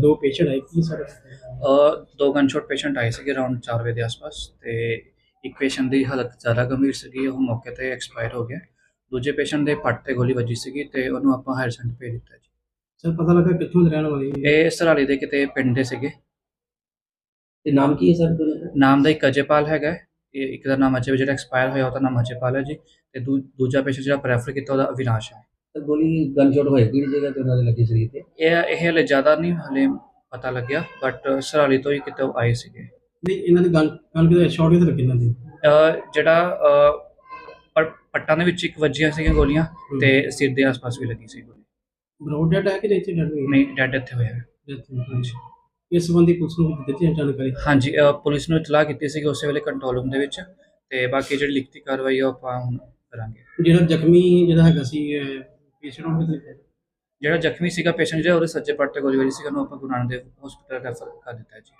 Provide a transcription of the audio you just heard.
ਦੋ ਪੇਸ਼ੈਂਟ ਆਏ, ਕੀ ਸਰ? ਦੋ ਗਨਸ਼ਾਟ ਪੇਸ਼ੈਂਟ ਆਏ ਸੀਗੇ ਅਰਾਊਂਡ 4 ਵਜੇ ਦੇ ਆਸ-ਪਾਸ ਤੇ ਇੱਕ ਪੇਸ਼ੈਂਟ ਦੀ ਹਾਲਤ ਜ਼ਿਆਦਾ ਗੰਭੀਰ ਸੀਗੀ, ਉਹ ਮੌਕੇ ਤੇ ਐਕਸਪਾਇਰ ਹੋ ਗਿਆ। ਦੂਜੇ ਪੇਸ਼ੈਂਟ ਦੇ ਪੱਟ ਤੇ ਗੋਲੀ ਵੱਜੀ ਸੀਗੀ ਤੇ ਉਹਨੂੰ ਆਪਾਂ ਹਾਇਰ ਸੈਂਟਰ ਭੇਜ ਦਿੱਤਾ ਜੀ। ਸਰ ਪਤਾ ਲੱਗਾ ਕਿੱਥੋਂ ਦੇ ਰਹਿਣ ਵਾਲੇ ਇਹ? ਇਹ ਸਰਾਲੀ ਦੇ ਕਿਤੇ ਪਿੰਡ ਦੇ ਸੀਗੇ। ਤੇ ਨਾਮ ਕੀ ਹੈ ਸਰ ਦੋਨਾਂ ਦਾ? ਨਾਮ ਦਾ ਇੱਕ ਅਜੇਪਾਲ ਹੈਗਾ ਹੈ, ਇਹ ਇੱਕ ਦਾ ਨਾਮ ਅਜੇ ਜਿਹੜਾ ਐਕਸਪਾਇਰ ਹੋਇਆ ਉਹਦਾ ਨਾਮ ਅਜੇਪਾਲ ਹੈ ਜੀ। ਤੇ ਦੂ- ਦੂਜਾ ਪੇਸ਼ੈਂਟ ਜਿਹੜਾ ਪ੍ਰੈਫਰ ਕੀਤਾ ਉਹਦਾ ਅਵਿਨਾਸ਼ ਹੈ। ਤਾਂ ਗੋਲੀ ਗਨ ਸ਼ਾਟ ਹੋਇਆ ਕਿਹੜੀ ਜਗ੍ਹਾ ਤੇ ਉਹਨਾਂ ਦੇ ਲੱਗੇ ਸਰੀਰ ਤੇ? ਇਹ ਇਹ ਹਲੇ ਜ਼ਿਆਦਾ ਨਹੀਂ ਹਲੇ ਪਤਾ ਲੱਗਿਆ ਬਟ ਸਰਾਲੀ ਤੋਂ ਹੀ ਕਿਤੇ ਉਹ ਆਏ ਸੀਗੇ। ਨਹੀਂ ਇਹਨਾਂ ਦੀ ਗੱਲ ਗੱਲ ਕਿਤੇ ਸ਼ਾਰਟ ਕਿਤੇ ਲੱਗੀ ਇਹਨਾਂ ਦੀ ਅ, ਜਿਹੜਾ ਪੱਟਾਂ ਦੇ ਵਿੱਚ ਇੱਕ ਵੱਜੀਆਂ ਸੀਗੀਆਂ ਗੋਲੀਆਂ ਤੇ ਸਿਰ ਦੇ ਆਸ-ਪਾਸ ਵੀ ਲੱਗੀ ਸੀ ਗੋਲੀ। ਬਰੋਡ ਡੈਡ ਹੈ ਕਿ ਇੱਥੇ ਡੈਡ ਹੋਈ ਨਹੀਂ ਡੈਡ ਇੱਥੇ ਹੋਇਆ। ਹੈ। ਹਾਂਜੀ। ਇਸ ਸੰਬੰਧੀ ਪੁਲਿਸ ਨੂੰ ਵੀ ਦਿੱਤੀ ਜਾਣਕਾਰੀ? ਹਾਂਜੀ ਅ, ਪੁਲਿਸ ਨੂੰ ਇਤਲਾਹ ਕੀਤੀ ਸੀ ਕਿ ਉਸੇ ਵੇਲੇ ਕੰਟਰੋਲ ਰੂਮ ਦੇ ਵਿੱਚ ਤੇ ਬਾਕੀ ਜਿਹੜੀ ਲਿਖਤੀ ਕਾਰਵਾਈ ਆ ਉਹ ਆਪਾਂ ਹੁਣ ਕਰਾਂਗੇ। ਜਿਹੜਾ ਜ਼ਖਮੀ ਜਿਹੜਾ ਹੈਗਾ ਸੀ ਪੇਸ਼ੈਂਟ ਉਹ ਕਿਤੇ? ਜਿਹੜਾ ਜ਼ਖਮੀ ਸੀਗਾ ਪੇਸ਼ੈਂਟ ਜਿਹੜਾ ਉਹਦੇ ਸੱਜੇ ਪੱਟ ਤੇ ਗੋਲੀ ਵੱਜੀ ਸੀ ਉਹਨੂੰ ਆਪਾਂ ਗੁਰੂ ਨਾਨਕ ਦੇਵ ਹਸਪੀਟਲ ਰੈਫਰ ਕਰ ਦਿੱਤਾ ਜੀ।